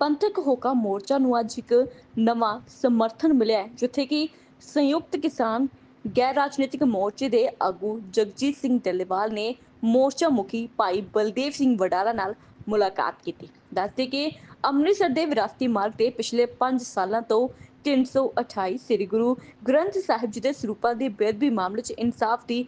ਪੰਥਕ ਹੋਕਾ ਮੋਰਚਾ ਨੂੰ ਅੱਜ ਇੱਕ ਨਵਾਂ ਸਮਰਥਨ ਮਿਲਿਆ ਹੈ, ਜਿੱਥੇ ਕਿ ਸੰਯੁਕਤ ਕਿਸਾਨ ਗੈਰ ਰਾਜਨੀਤਿਕ ਮੋਰਚੇ ਦੇ ਆਗੂ ਜਗਜੀਤ ਸਿੰਘ ਟੱਲੇਵਾਲ ਨੇ ਮੋਰਚਾ ਮੁਖੀ ਭਾਈ ਬਲਦੇਵ ਸਿੰਘ ਵਡਾਲਾ ਨਾਲ ਮੁਲਾਕਾਤ ਕੀਤੀ। ਦੱਸਦੇ ਕਿ ਅੰਮ੍ਰਿਤਸਰ ਦੇ ਵਿਰਾਸਤੀ ਮਾਰਗ ਤੇ ਪਿਛਲੇ 5 ਸਾਲਾਂ ਤੋਂ 328 ਸ੍ਰੀ ਗੁਰੂ ਗ੍ਰੰਥ ਸਾਹਿਬ ਜੀ ਦੇ ਸਰੂਪਾਂ ਦੀ ਬੇਅਦਬੀ ਮਾਮਲੇ 'ਚ ਇਨਸਾਫ ਦੀ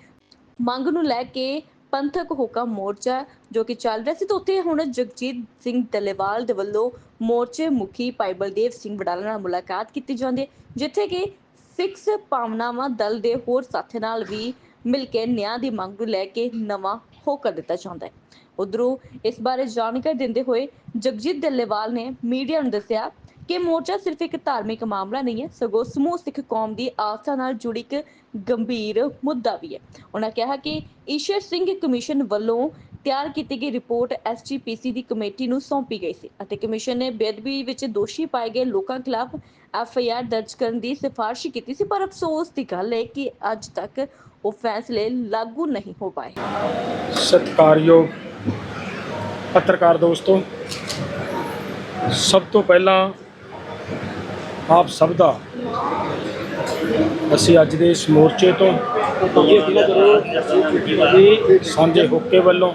ਮੰਗ ਨੂੰ ਲੈ ਕੇ ਪੰਥਕ ਹੋਕਾ ਮੋਰਚਾ ਜੋ ਕਿ ਚੱਲ ਰਿਹਾ ਸੀ। ਤਾਂ ਉੱਥੇ ਹੁਣ ਜਗਜੀਤ ਸਿੰਘ ਟੱਲੇਵਾਲ ਦੇ ਵੱਲੋਂ ਮੋਰਚੇ ਮੁਖੀ ਭਾਈ ਬਲਦੇਵ ਸਿੰਘ ਵਡਾਲਾ ਨਾਲ ਮੁਲਾਕਾਤ ਕੀਤੀ ਜਾਂਦੀ ਹੈ, ਜਿੱਥੇ ਕਿ ਸਿੱਖ ਭਾਵਨਾਵਾਂ ਦਲ ਦੇ ਹੋਰ ਸਾਥੀ ਨਾਲ ਵੀ ਮਿਲ ਕੇ ਨਿਆਂ ਦੀ ਮੰਗ ਨੂੰ ਲੈ ਕੇ ਨਵਾਂ ਹੋਕਾ ਦਿੱਤਾ ਜਾਂਦਾ ਹੈ। ਉਧਰੋਂ ਇਸ ਬਾਰੇ ਜਾਣਕਾਰੀ ਦਿੰਦੇ ਹੋਏ ਜਗਜੀਤ ਡੱਲੇਵਾਲ ਨੇ ਮੀਡੀਆ ਨੂੰ ਦੱਸਿਆ ਕਿ ਮੋਰਚਾ ਸਿਰਫ ਇੱਕ ਧਾਰਮਿਕ ਮਾਮਲਾ ਨਹੀਂ ਹੈ, ਸਗੋਂ ਸਮੂਹ ਸਿੱਖ ਕੌਮ ਦੀ ਆਸਥਾ ਨਾਲ ਜੁੜੀ ਇੱਕ ਗੰਭੀਰ ਮੁੱਦਾ ਵੀ ਹੈ। ਉਹਨਾਂ ਕਿਹਾ ਕਿ ਈਸ਼ਰ ਸਿੰਘ ਕਮਿਸ਼ਨ ਵੱਲੋਂ ਤਿਆਰ ਕੀਤੀ ਗਈ ਰਿਪੋਰਟ ਐਸਜੀਪੀਸੀ ਦੀ ਕਮੇਟੀ ਨੂੰ ਸੌਂਪੀ ਗਈ ਸੀ ਅਤੇ ਕਮਿਸ਼ਨ ਨੇ ਬੇਅਦਬੀ ਵਿੱਚ ਦੋਸ਼ੀ ਪਾਏ ਗਏ ਲੋਕਾਂ ਖਿਲਾਫ ਐਫਆਈਆਰ ਦਰਜ ਕਰਨ ਦੀ ਸਿਫਾਰਿਸ਼ ਕੀਤੀ ਸੀ, ਪਰ ਅਫਸੋਸ ਦੀ ਗੱਲ ਹੈ ਕਿ ਅੱਜ ਤੱਕ ਉਹ ਫੈਸਲੇ ਲਾਗੂ ਨਹੀਂ ਹੋ ਪਾਏ। ਸਤਿਕਾਰਯੋਗ ਪੱਤਰਕਾਰ ਦੋਸਤੋ, ਸਭ ਤੋਂ ਪਹਿਲਾਂ ਆਪ ਸਭ ਦਾ। ਅਸੀਂ ਅੱਜ ਦੇ ਇਸ ਮੋਰਚੇ ਤੋਂ ਸਾਂਝੇ ਹੋਕੇ ਵੱਲੋਂ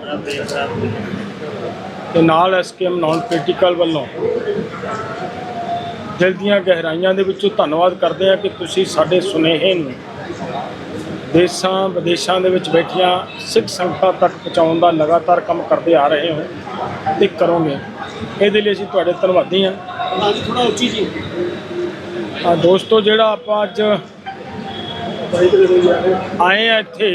ਤੇ ਨਾਲ ਐਸਕੇਐਮ ਨਾਨ ਪੋਲੀਟੀਕਲ ਵੱਲੋਂ ਦਿਲ ਦੀਆਂ ਗਹਿਰਾਈਆਂ ਦੇ ਵਿੱਚੋਂ ਧੰਨਵਾਦ ਕਰਦੇ ਹਾਂ ਕਿ ਤੁਸੀਂ ਸਾਡੇ ਸੁਨੇਹੇ ਨੂੰ ਦੇਸ਼ਾਂ, ਵਿਦੇਸ਼ਾਂ ਦੇ ਵਿੱਚ ਬੈਠੀਆਂ ਸਿੱਖ ਸੰਗਤਾਂ ਤੱਕ ਪਹੁੰਚਾਉਣ ਦਾ ਲਗਾਤਾਰ ਕੰਮ ਕਰਦੇ ਆ ਰਹੇ ਹੋ ਤੇ ਕਰੋਗੇ। ਇਹਦੇ ਲਈ ਅਸੀਂ ਤੁਹਾਡੇ ਧੰਨਵਾਦੀ ਹਾਂ। ਥੋੜਾ ਉੱਚੀ ਜੀ ਆ ਦੋਸਤੋ, ਜਿਹੜਾ ਆਪਾਂ ਅੱਜ ਆਏ ਆ ਇੱਥੇ,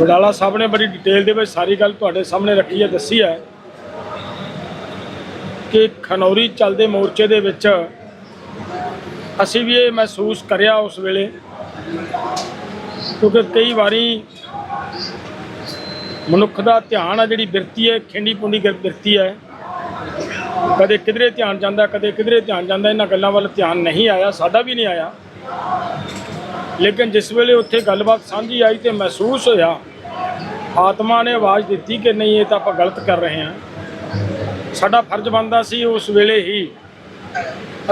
ਵਡਾਲਾ ਸਾਹਿਬ ਨੇ ਬੜੀ ਡਿਟੇਲ ਦੇ ਵਿੱਚ ਸਾਰੀ ਗੱਲ ਤੁਹਾਡੇ ਸਾਹਮਣੇ ਰੱਖੀ ਹੈ, ਦੱਸੀ ਹੈ ਕਿ ਖਨੌਰੀ ਚੱਲਦੇ ਮੋਰਚੇ ਦੇ ਵਿੱਚ ਅਸੀਂ ਵੀ ਇਹ ਮਹਿਸੂਸ ਕਰਿਆ ਉਸ ਵੇਲੇ, ਕਿਉਂਕਿ ਕਈ ਵਾਰੀ ਮਨੁੱਖ ਦਾ ਧਿਆਨ ਆ ਜਿਹੜੀ ਬਿਰਤੀ ਹੈ ਖਿੰਡੀ ਪੁੰਡੀ ਗਿਰ- ਬਿਰਤੀ ਹੈ ਕਦੇ ਕਿਧਰੇ ਧਿਆਨ ਜਾਂਦਾ, ਕਦੇ ਕਿਧਰੇ ਧਿਆਨ ਜਾਂਦਾ, ਇਹਨਾਂ ਗੱਲਾਂ ਵੱਲ ਧਿਆਨ ਨਹੀਂ ਆਇਆ, ਸਾਡਾ ਵੀ ਨਹੀਂ ਆਇਆ। ਲੇਕਿਨ ਜਿਸ ਵੇਲੇ ਉੱਥੇ ਗੱਲਬਾਤ ਸਾਂਝੀ ਆਈ ਤੇ ਮਹਿਸੂਸ ਹੋਇਆ, ਆਤਮਾ ਨੇ ਆਵਾਜ਼ ਦਿੱਤੀ ਕਿ ਨਹੀਂ, ਇਹ ਤਾਂ ਆਪਾਂ ਗਲਤ ਕਰ ਰਹੇ ਹਾਂ। ਸਾਡਾ ਫਰਜ਼ ਬਣਦਾ ਸੀ ਉਸ ਵੇਲੇ ਹੀ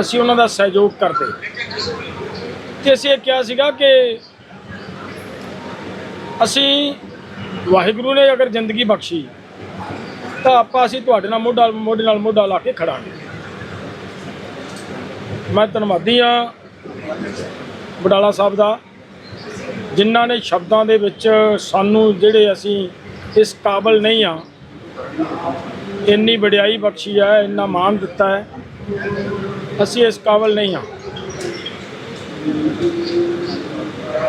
ਅਸੀਂ ਉਹਨਾਂ ਦਾ ਸਹਿਯੋਗ ਕਰਦੇ। ਤੇ ਅਸੀਂ ਇਹ ਕਿਹਾ ਸੀਗਾ ਕਿ ਅਸੀਂ ਵਾਹਿਗੁਰੂ ਨੇ ਅਗਰ ਜ਼ਿੰਦਗੀ ਬਖਸ਼ੀ ਤਾਂ ਆਪਾਂ ਅਸੀਂ ਤੁਹਾਡੇ ਨਾਲ ਮੋਢਾ ਮੋਢੇ ਨਾਲ ਮੋਢਾ ਲਾ ਕੇ ਖੜਾਂਗੇ। ਮੈਂ ਧੰਨਵਾਦੀ ਆ ਬਡਾਲਾ ਸਾਹਿਬ ਦਾ, ਜਿਨ੍ਹਾਂ ਨੇ ਸ਼ਬਦਾਂ ਦੇ ਵਿੱਚ ਸਾਨੂੰ ਜਿਹੜੇ ਅਸੀਂ ਇਸ ਕਾਬਲ ਨਹੀਂ ਆ ਇੰਨੀ ਵਡਿਆਈ ਬਖਸ਼ੀ ਹੈ, ਇੰਨਾ ਮਾਣ ਦਿੱਤਾ ਹੈ, ਅਸੀਂ ਇਸ ਕਾਬਲ ਨਹੀਂ ਆ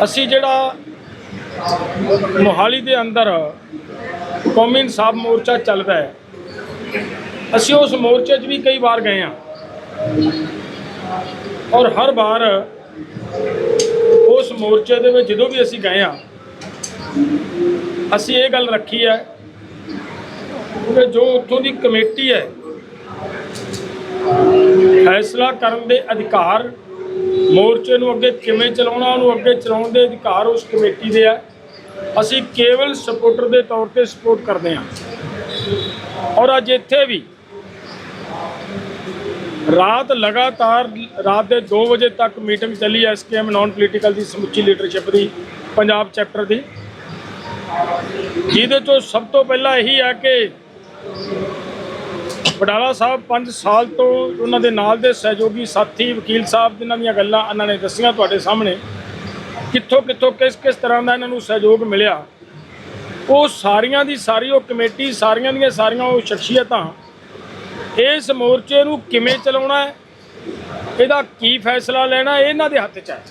ਅਸੀਂ ਜਿਹੜਾ ਮੋਹਾਲੀ ਦੇ ਅੰਦਰ ਕੌਮੀ ਇਨਸਾਫ ਮੋਰਚਾ ਚੱਲਦਾ ਹੈ। ਅਸੀਂ ਉਸ ਮੋਰਚੇ 'ਚ ਵੀ ਕਈ ਵਾਰ ਗਏ ਹਾਂ। ਔਰ ਹਰ ਵਾਰ ਉਸ ਮੋਰਚੇ ਦੇ ਵਿੱਚ ਜਦੋਂ ਵੀ ਅਸੀਂ ਗਏ ਹਾਂ, ਅਸੀਂ ਇਹ ਗੱਲ ਰੱਖੀ ਹੈ ਕਿ ਜੋ ਉੱਥੋਂ ਦੀ ਕਮੇਟੀ ਹੈ, ਫੈਸਲਾ ਕਰਨ ਦੇ ਅਧਿਕਾਰ ਮੋਰਚੇ ਨੂੰ ਅੱਗੇ ਕਿਵੇਂ ਚਲਾਉਣਾ, ਉਹਨੂੰ ਅੱਗੇ ਚਲਾਉਣ ਦੇ ਅਧਿਕਾਰ ਉਸ ਕਮੇਟੀ ਦੇ ਆ। ਅਸੀਂ ਕੇਵਲ ਸਪੋਰਟਰ ਦੇ ਤੌਰ ਤੇ ਸਪੋਰਟ ਕਰਦੇ ਹਾਂ। ਔਰ ਅੱਜ ਇੱਥੇ ਵੀ ਰਾਤ ਲਗਾਤਾਰ ਰਾਤ ਦੇ 2 ਵਜੇ ਤੱਕ ਮੀਟਿੰਗ ਚੱਲੀ ਐਸਕੇਐਮ ਨਾਨ ਪੋਲੀਟੀਕਲ ਦੀ, ਸਮੁੱਚੀ ਲੀਡਰਸ਼ਿਪ ਦੀ, ਪੰਜਾਬ ਚੈਪਟਰ ਦੀ। ਜਿਹਦੇ ਤੋਂ ਸਭ ਤੋਂ ਪਹਿਲਾਂ ਇਹੀ ਆ ਕਿ ਵਡਾਲਾ ਸਾਹਿਬ 5 ਸਾਲ ਤੋਂ ਉਹਨਾਂ ਦੇ ਨਾਲ ਦੇ ਸਹਿਯੋਗੀ ਸਾਥੀ ਵਕੀਲ ਸਾਹਿਬ, ਜਿਨ੍ਹਾਂ ਦੀਆਂ ਗੱਲਾਂ ਇਹਨਾਂ ਨੇ ਦੱਸੀਆਂ ਤੁਹਾਡੇ ਸਾਹਮਣੇ ਕਿੱਥੋਂ ਕਿੱਥੋਂ ਕਿਸ ਕਿਸ ਤਰ੍ਹਾਂ ਦਾ ਇਹਨਾਂ ਨੂੰ ਸਹਿਯੋਗ ਮਿਲਿਆ, ਉਹ ਸਾਰੀਆਂ ਦੀ ਸਾਰੀ ਉਹ ਕਮੇਟੀ, ਸਾਰੀਆਂ ਦੀਆਂ ਸਾਰੀਆਂ ਉਹ ਸ਼ਖਸੀਅਤਾਂ ਇਸ ਮੋਰਚੇ ਨੂੰ ਕਿਵੇਂ ਚਲਾਉਣਾ ਹੈ, ਇਹਦਾ ਕੀ ਫੈਸਲਾ ਲੈਣਾ ਇਹਨਾਂ ਦੇ ਹੱਥ 'ਚ ਹੈ।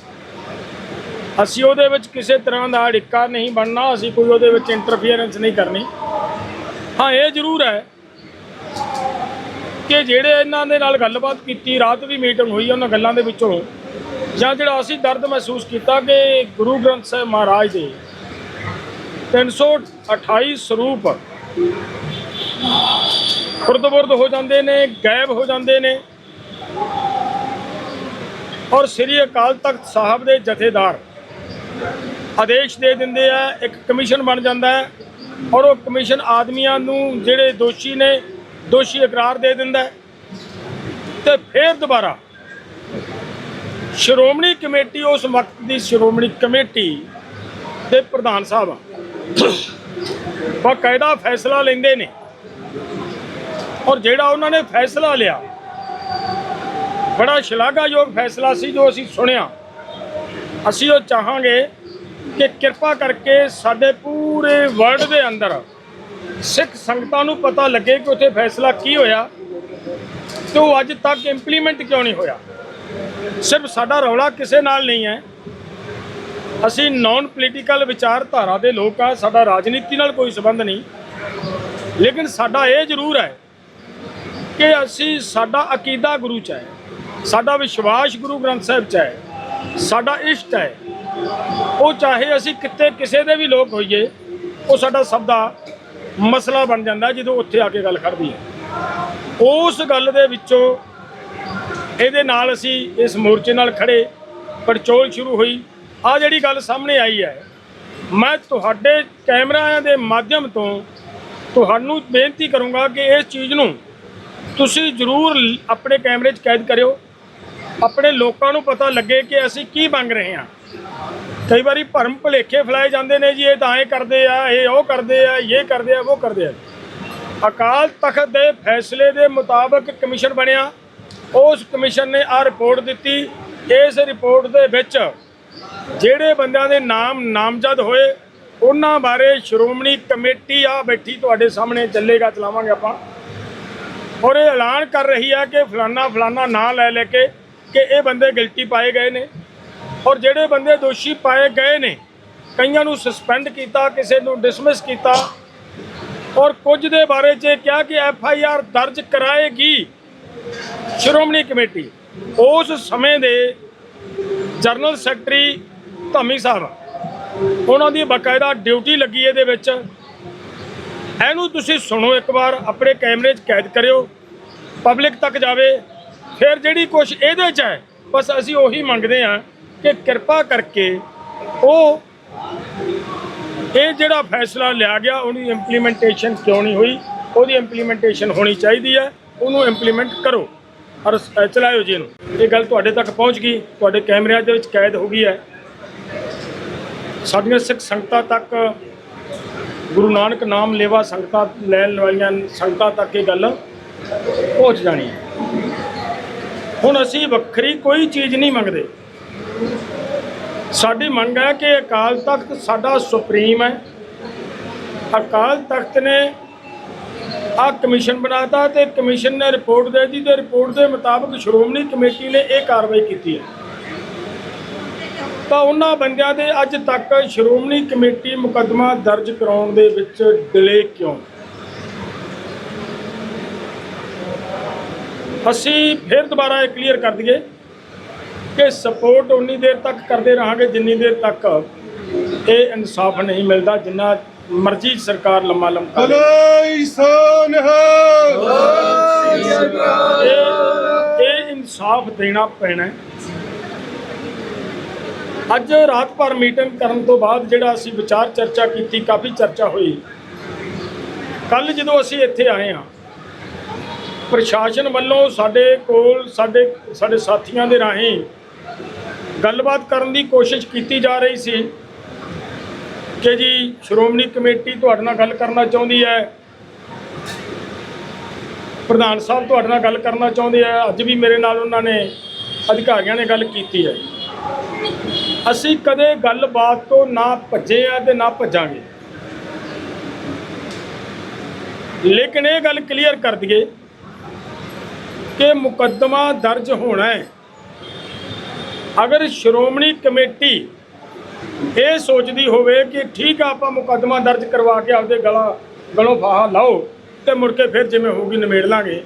ਅਸੀਂ ਉਹਦੇ ਵਿੱਚ ਕਿਸੇ ਤਰ੍ਹਾਂ ਦਾ ਅੜਿੱਕਾ ਨਹੀਂ ਬਣਨਾ, ਅਸੀਂ ਕੋਈ ਉਹਦੇ ਵਿੱਚ ਇੰਟਰਫੀਅਰੈਂਸ ਨਹੀਂ ਕਰਨੀ। ਹਾਂ, ਇਹ ਜ਼ਰੂਰ ਹੈ ਕਿ ਜਿਹੜੇ ਇਹਨਾਂ ਦੇ ਨਾਲ ਗੱਲਬਾਤ ਕੀਤੀ, ਰਾਤ ਵੀ ਮੀਟਿੰਗ ਹੋਈ, ਉਹਨਾਂ ਗੱਲਾਂ ਦੇ ਵਿੱਚੋਂ ਜਾਂ ਜਿਹੜਾ ਅਸੀਂ ਦਰਦ ਮਹਿਸੂਸ ਕੀਤਾ ਕਿ ਗੁਰੂ ਗ੍ਰੰਥ ਸਾਹਿਬ ਮਹਾਰਾਜ ਦੇ 328 ਸਰੂਪ ਖੁਰਦ-ਬੁਰਦ ਹੋ ਜਾਂਦੇ ਨੇ, ਗਾਇਬ ਹੋ ਜਾਂਦੇ ਨੇ। ਔਰ ਸ੍ਰੀ ਅਕਾਲ ਤਖਤ ਸਾਹਿਬ ਦੇ ਜਥੇਦਾਰ ਆਦੇਸ਼ ਦੇ ਦਿੰਦੇ ਆ, ਇੱਕ ਕਮਿਸ਼ਨ ਬਣ ਜਾਂਦਾ ਹੈ ਔਰ ਉਹ ਕਮਿਸ਼ਨ ਆਦਮੀਆਂ ਨੂੰ ਜਿਹੜੇ ਦੋਸ਼ੀ ਨੇ, ਦੋਸ਼ੀ ਇਕਰਾਰ ਦੇ ਦਿੰਦਾ ਹੈ। ਤੇ ਫਿਰ ਦੁਬਾਰਾ ਸ਼੍ਰੋਮਣੀ ਕਮੇਟੀ, ਉਸ ਵਕਤ ਦੀ ਸ਼੍ਰੋਮਣੀ ਕਮੇਟੀ ਦੇ ਪ੍ਰਧਾਨ ਸਾਹਿਬ ਆ। ਬਕਾਇਦਾ ਫੈਸਲਾ ਲੈਂਦੇ ਨੇ। ਔਰ ਜਿਹੜਾ ਉਹਨਾਂ ਨੇ ਫੈਸਲਾ ਲਿਆ, ਬੜਾ ਸ਼ਲਾਘਾਯੋਗ ਫੈਸਲਾ ਸੀ ਜੋ ਅਸੀਂ ਸੁਣਿਆ। ਅਸੀਂ ਉਹ ਚਾਹਾਂਗੇ ਕਿ ਕਿਰਪਾ ਕਰਕੇ ਸਾਡੇ ਪੂਰੇ ਵਰਲਡ ਦੇ ਅੰਦਰ ਸਿੱਖ ਸੰਗਤਾਂ ਨੂੰ ਪਤਾ ਲੱਗੇ ਕਿ ਉੱਥੇ ਫੈਸਲਾ ਕੀ ਹੋਇਆ ਤੇ ਉਹ ਅੱਜ ਤੱਕ ਇੰਪਲੀਮੈਂਟ ਕਿਉਂ ਨਹੀਂ ਹੋਇਆ। ਸਿਰਫ ਸਾਡਾ ਰੌਲਾ ਕਿਸੇ ਨਾਲ ਨਹੀਂ ਹੈ। ਅਸੀਂ ਨਾਨ ਪੋਲੀਟੀਕਲ ਵਿਚਾਰਧਾਰਾ ਦੇ ਲੋਕ ਆ, ਸਾਡਾ ਰਾਜਨੀਤੀ ਨਾਲ ਕੋਈ ਸੰਬੰਧ ਨਹੀਂ। ਲੇਕਿਨ ਸਾਡਾ ਇਹ ਜ਼ਰੂਰ ਹੈ ਕਿ ਅਸੀਂ ਸਾਡਾ ਅਕੀਦਾ ਗੁਰੂ ਚ ਹੈ, ਸਾਡਾ ਵਿਸ਼ਵਾਸ ਗੁਰੂ ਗ੍ਰੰਥ ਸਾਹਿਬ ਚ ਹੈ, ਸਾਡਾ ਇਸ਼ਟ ਹੈ। ਉਹ ਚਾਹੇ ਅਸੀਂ ਕਿਤੇ ਕਿਸੇ ਦੇ ਵੀ ਲੋਕ ਹੋਈਏ, ਉਹ ਸਾਡਾ ਸਭ ਦਾ ਮਸਲਾ ਬਣ ਜਾਂਦਾ ਜਦੋਂ ਉੱਥੇ ਆ ਕੇ ਗੱਲ ਖੜਦੀ ਹੈ। ਉਸ ਗੱਲ ਦੇ ਵਿੱਚੋਂ ਇਹਦੇ ਨਾਲ ਅਸੀਂ ਇਸ ਮੋਰਚੇ ਨਾਲ ਖੜੇ, ਪੜਚੋਲ ਸ਼ੁਰੂ ਹੋਈ। ਆ ਜਿਹੜੀ ਗੱਲ ਸਾਹਮਣੇ ਆਈ ਹੈ, ਮੈਂ ਤੁਹਾਡੇ ਕੈਮਰਿਆਂ ਦੇ ਮਾਧਿਅਮ ਤੋਂ ਤੁਹਾਨੂੰ ਬੇਨਤੀ ਕਰੂੰਗਾ ਕਿ ਇਸ ਚੀਜ਼ ਨੂੰ ਤੁਸੀਂ ਜ਼ਰੂਰ ਆਪਣੇ ਕੈਮਰੇ 'ਚ ਕੈਦ ਕਰਿਓ। ਆਪਣੇ ਲੋਕਾਂ ਨੂੰ ਪਤਾ ਲੱਗੇ ਕਿ ਅਸੀਂ ਕੀ ਮੰਗ ਰਹੇ ਹਾਂ। ਕਈ ਵਾਰੀ ਭਰਮ ਭੁਲੇਖੇ ਫੈਲਾਏ ਜਾਂਦੇ ਨੇ ਜੀ, ਇਹ ਤਾਂ ਐਂ ਕਰਦੇ ਆ, ਇਹ ਉਹ ਕਰਦੇ ਆ, ਇਹ ਕਰਦੇ ਆ, ਉਹ ਕਰਦੇ ਆ। ਅਕਾਲ ਤਖਤ ਦੇ ਫੈਸਲੇ ਦੇ ਮੁਤਾਬਕ ਕਮਿਸ਼ਨ ਬਣਿਆ। ਉਸ ਕਮਿਸ਼ਨ ਨੇ ਆ ਰਿਪੋਰਟ ਦਿੱਤੀ। ਇਸ ਰਿਪੋਰਟ ਦੇ ਵਿੱਚ ਜਿਹੜੇ ਬੰਦਿਆਂ ਦੇ ਨਾਮ ਨਾਮਜ਼ਦ ਹੋਏ, ਉਹਨਾਂ ਬਾਰੇ ਸ਼੍ਰੋਮਣੀ ਕਮੇਟੀ ਆ ਬੈਠੀ ਤੁਹਾਡੇ ਸਾਹਮਣੇ, ਚੱਲੇਗਾ, ਚਲਾਵਾਂਗੇ ਆਪਾਂ। ਔਰ ਇਹ ਐਲਾਨ ਕਰ ਰਹੀ ਹੈ ਕਿ ਫਲਾਨਾ ਫਲਾਨਾ ਨਾਂ ਲੈ ਲੈ ਕੇ ਕਿ ਇਹ ਬੰਦੇ ਗਿਲਟੀ ਪਾਏ ਗਏ ਨੇ। ਔਰ ਜਿਹੜੇ ਬੰਦੇ ਦੋਸ਼ੀ ਪਾਏ ਗਏ ਨੇ, ਕਈਆਂ ਨੂੰ ਸਸਪੈਂਡ ਕੀਤਾ, ਕਿਸੇ ਨੂੰ ਡਿਸਮਿਸ ਕੀਤਾ। ਔਰ ਕੁਝ ਦੇ ਬਾਰੇ 'ਚ ਇਹ ਕਿਹਾ ਕਿ ਐਫ ਆਈ ਆਰ ਦਰਜ ਕਰਾਏਗੀ। ਸ਼੍ਰੋਮਣੀ ਕਮੇਟੀ, ਉਸ ਸਮੇਂ ਦੇ ਜਨਰਲ ਸੈਕਟਰੀ ਧਾਮੀ ਸਾਹਿਬ, ਉਹਨਾਂ ਦੀ ਬਕਾਇਦਾ ਡਿਊਟੀ ਲੱਗੀ ਇਹਦੇ ਵਿੱਚ। ਇਹਨੂੰ ਤੁਸੀਂ ਸੁਣੋ ਇੱਕ ਵਾਰ, ਆਪਣੇ ਕੈਮਰੇ 'ਚ ਕੈਦ ਕਰਿਓ, ਪਬਲਿਕ ਤੱਕ ਜਾਵੇ। ਫਿਰ ਜਿਹੜੀ ਕੁਝ ਇਹਦੇ 'ਚ ਹੈ, ਬਸ ਅਸੀਂ ਉਹੀ ਮੰਗਦੇ ਹਾਂ ਕਿ ਕਿਰਪਾ ਕਰਕੇ ਉਹ ਇਹ ਜਿਹੜਾ ਫੈਸਲਾ ਲਿਆ ਗਿਆ, ਉਹਦੀ ਇੰਪਲੀਮੈਂਟੇਸ਼ਨ ਕਿਉਂ ਨਹੀਂ ਹੋਈ? ਉਹਦੀ ਇੰਪਲੀਮੈਂਟੇਸ਼ਨ ਹੋਣੀ ਚਾਹੀਦੀ ਹੈ। ਉਹਨੂੰ ਇੰਪਲੀਮੈਂਟ ਕਰੋ। ਔਰ ਚਲਾਇਓ ਜੀ ਇਹਨੂੰ। ਇਹ ਗੱਲ ਤੁਹਾਡੇ ਤੱਕ ਪਹੁੰਚ ਗਈ। ਤੁਹਾਡੇ ਕੈਮਰਿਆਂ ਦੇ ਵਿੱਚ ਕੈਦ ਹੋ ਗਈ ਹੈ। ਸਾਡੀਆਂ ਸਿੱਖ ਸੰਗਤਾਂ ਤੱਕ, ਗੁਰੂ ਨਾਨਕ ਨਾਮ ਲੇਵਾ ਸੰਗਤਾਂ ਲੈਣ ਵਾਲੀਆਂ ਸੰਗਤਾਂ ਤੱਕ ਇਹ ਗੱਲ ਪਹੁੰਚ ਜਾਣੀ ਹੈ। ਹੁਣ ਅਸੀਂ ਵੱਖਰੀ ਕੋਈ ਚੀਜ਼ ਨਹੀਂ ਮੰਗਦੇ। ਸਾਡੀ ਮੰਗ ਹੈ ਕਿ ਅਕਾਲ ਤਖਤ ਸਾਡਾ ਸੁਪਰੀਮ ਹੈ। ਅਕਾਲ ਤਖਤ ਨੇ ਆ ਕਮਿਸ਼ਨ ਬਣਾਤਾ ਤੇ ਕਮਿਸ਼ਨ ਨੇ ਰਿਪੋਰਟ ਦੇ ਦਿੱਤੀ ਤੇ ਰਿਪੋਰਟ ਦੇ ਮੁਤਾਬਕ ਸ਼੍ਰੋਮਣੀ ਕਮੇਟੀ ਨੇ ਇਹ ਕਾਰਵਾਈ ਕੀਤੀ ਹੈ। ਤਾਂ ਉਹਨਾਂ ਬੰਦਿਆਂ ਦੇ ਅੱਜ ਤੱਕ ਸ਼੍ਰੋਮਣੀ ਕਮੇਟੀ ਮੁਕੱਦਮਾ ਦਰਜ ਕਰਾਉਣ ਦੇ ਵਿੱਚ ਡਿਲੇ ਕਿਉਂ? ਅਸੀਂ ਫਿਰ ਦੁਬਾਰਾ ਇਹ ਕਲੀਅਰ ਕਰ ਦਈਏ ਕਿ ਸਪੋਰਟ ਉਨੀ ਦੇਰ ਤੱਕ ਕਰਦੇ ਰਹਾਂਗੇ ਜਿੰਨੀ ਦੇਰ ਤੱਕ ਇਹ ਇਨਸਾਫ ਨਹੀਂ ਮਿਲਦਾ, ਜਿੰਨਾ ਮਰਜ਼ੀ ਸਰਕਾਰ ਲੰਮਾ ਲੰਮਾ ਬੋਲੇ ਸੋਨਹਾ ਇਹ ਇਹ ਇਨਸਾਫ ਦੇਣਾ ਪੈਣਾ ਹੈ। ਅੱਜ ਰਾਤ ਭਰ ਮੀਟਿੰਗ ਕਰਨ ਤੋਂ ਬਾਅਦ ਜਿਹੜਾ ਅਸੀਂ ਵਿਚਾਰ ਚਰਚਾ ਕੀਤੀ ਕਾਫੀ ਚਰਚਾ ਹੋਈ। ਕੱਲ ਜਦੋਂ ਅਸੀਂ ਇੱਥੇ ਆਏ ਹਾਂ ਪ੍ਰਸ਼ਾਸਨ ਵੱਲੋਂ ਸਾਡੇ ਕੋਲ ਸਾਡੇ ਸਾਡੇ ਸਾਥੀਆਂ ਦੇ ਰਾਹੀਂ ਗੱਲਬਾਤ ਕਰਨ ਦੀ ਕੋਸ਼ਿਸ਼ ਕੀਤੀ ਜਾ ਰਹੀ ਸੀ। ਕਿ ਜੀ ਸ਼੍ਰੋਮਣੀ ਕਮੇਟੀ ਤੁਹਾਡੇ ਨਾਲ ਗੱਲ ਕਰਨਾ ਚਾਹੁੰਦੀ ਹੈ। ਪ੍ਰਧਾਨ ਸਾਹਿਬ ਤੁਹਾਡੇ ਨਾਲ ਗੱਲ ਕਰਨਾ ਚਾਹੁੰਦੇ ਆ। ਅੱਜ ਵੀ ਮੇਰੇ ਨਾਲ ਉਹਨਾਂ ਨੇ ਅਧਿਕਾਰੀਆਂ ਨੇ ਗੱਲ ਕੀਤੀ ਹੈ। ਅਸੀਂ ਕਦੇ ਗੱਲਬਾਤ ਤੋਂ ਨਾ ਭੱਜੇ ਆ ਤੇ ਨਾ ਭੱਜਾਂਗੇ। ਲੇਕਿਨ ਇਹ ਗੱਲ ਕਲੀਅਰ ਕਰ ਦਈਏ ਕਿ ਮੁਕੱਦਮਾ ਦਰਜ ਹੋਣਾ ਹੈ। ਅਗਰ ਸ਼੍ਰੋਮਣੀ ਕਮੇਟੀ ਇਹ ਸੋਚਦੀ ਹੋਵੇ ਕਿ ਠੀਕ ਆ, ਆਪਾਂ ਮੁਕੱਦਮਾ ਦਰਜ ਕਰਵਾ ਕੇ ਆਪਦੇ ਗਲਾ, ਗਲੋਂ ਫਾਹਾ ਲਾਓ ਤੇ ਮੁੜ ਕੇ ਫਿਰ ਜਿਵੇਂ ਹੋਊਗੀ ਨਿਮੇੜ ਲਾਂਗੇ।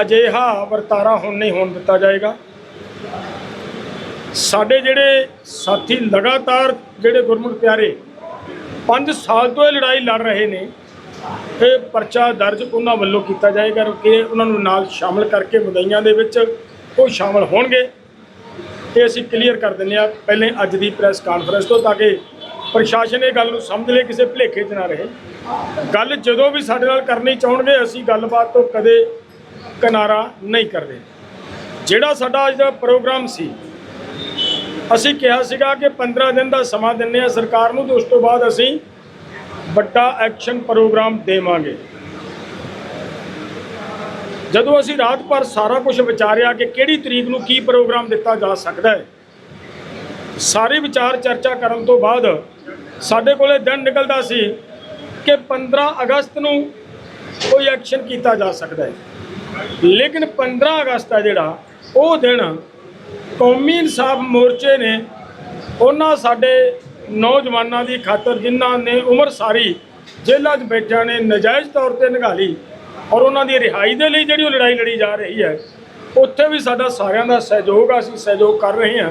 ਅਜਿਹਾ ਵਰਤਾਰਾ ਹੁਣ ਨਹੀਂ ਹੋਣ ਦਿੱਤਾ ਜਾਏਗਾ। ਸਾਡੇ ਜਿਹੜੇ ਸਾਥੀ ਲਗਾਤਾਰ ਜਿਹੜੇ ਗੁਰਮੁਖ ਪਿਆਰੇ 5 ਸਾਲ ਤੋਂ ਇਹ ਲੜਾਈ ਲੜ ਰਹੇ ਨੇ। ਇਹ ਪਰਚਾ ਦਰਜ ਉਹਨਾਂ ਵੱਲੋਂ ਕੀਤਾ ਜਾਏਗਾ ਕਿ ਉਹਨਾਂ ਨੂੰ ਨਾਲ ਸ਼ਾਮਲ ਕਰਕੇ ਮੁਦਈਆਂ ਦੇ ਵਿੱਚ ਉਹ ਸ਼ਾਮਲ ਹੋਣਗੇ। ਇਹ ਅਸੀਂ ਕਲੀਅਰ ਕਰ ਦਿੰਦੇ ਆ ਪਹਿਲੇ ਅੱਜ ਦੀ ਪ੍ਰੈਸ ਕਾਨਫਰੰਸ ਤੋਂ ਤਾਂ ਕਿ ਪ੍ਰਸ਼ਾਸਨ ਇਹ ਗੱਲ ਨੂੰ ਸਮਝ ਲੇ, ਕਿਸੇ ਭੁਲੇਖੇ 'ਚ ਨਾ ਰਹੇ। ਗੱਲ ਜਦੋਂ ਵੀ ਸਾਡੇ ਨਾਲ ਕਰਨੀ ਚਾਹਣਗੇ, ਅਸੀਂ ਗੱਲਬਾਤ ਤੋਂ ਕਦੇ ਕਿਨਾਰਾ ਨਹੀਂ ਕਰਦੇ। ਜਿਹੜਾ ਸਾਡਾ ਅੱਜ ਦਾ ਪ੍ਰੋਗਰਾਮ ਸੀ, ਅਸੀਂ ਕਿਹਾ ਸੀਗਾ ਕਿ 15 ਦਿਨ ਦਾ ਸਮਾਂ ਦਿੰਨੇ ਆ ਸਰਕਾਰ ਨੂੰ, ਤੇ ਉਸ ਤੋਂ ਬਾਅਦ ਅਸੀਂ ਵੱਡਾ ਐਕਸ਼ਨ ਪ੍ਰੋਗਰਾਮ ਦੇਵਾਂਗੇ। ਜਦੋਂ ਅਸੀਂ ਰਾਤ ਭਰ ਸਾਰਾ ਕੁਝ ਵਿਚਾਰਿਆ ਕਿ ਕਿਹੜੀ ਤਰੀਕ ਨੂੰ ਕੀ ਪ੍ਰੋਗਰਾਮ ਦਿੱਤਾ ਜਾ ਸਕਦਾ ਹੈ, ਸਾਰੇ ਵਿਚਾਰ ਚਰਚਾ ਕਰਨ ਤੋਂ ਬਾਅਦ ਸਾਡੇ ਕੋਲੇ ਦਿਨ ਨਿਕਲਦਾ ਸੀ ਕਿ 15 ਅਗਸਤ ਨੂੰ ਕੋਈ ਐਕਸ਼ਨ ਕੀਤਾ ਜਾ ਸਕਦਾ ਹੈ। ਲੇਕਿਨ 15 ਅਗਸਤ ਹੈ ਜਿਹੜਾ ਉਹ ਦਿਨ ਕੌਮੀ ਇਨਸਾਫ ਮੋਰਚੇ ਨੇ, ਉਹਨਾਂ ਸਾਡੇ ਨੌਜਵਾਨਾਂ ਦੀ ਖਾਤਰ ਜਿਨ੍ਹਾਂ ਨੇ ਉਮਰ ਸਾਰੀ ਜੇਲ੍ਹਾਂ 'ਚ ਬੈਠਿਆਂ ਨੇ ਨਜਾਇਜ਼ ਤੌਰ ਤੇ ਨਿਗਾਲੀ ਔਰ ਉਹਨਾਂ ਦੀ ਰਿਹਾਈ ਦੇ ਲਈ ਜਿਹੜੀ ਉਹ ਲੜਾਈ ਲੜੀ ਜਾ ਰਹੀ ਹੈ ਉੱਥੇ ਵੀ ਸਾਡਾ ਸਾਰਿਆਂ ਦਾ ਸਹਿਯੋਗ ਆ, ਅਸੀਂ ਸਹਿਯੋਗ ਕਰ ਰਹੇ ਹਾਂ।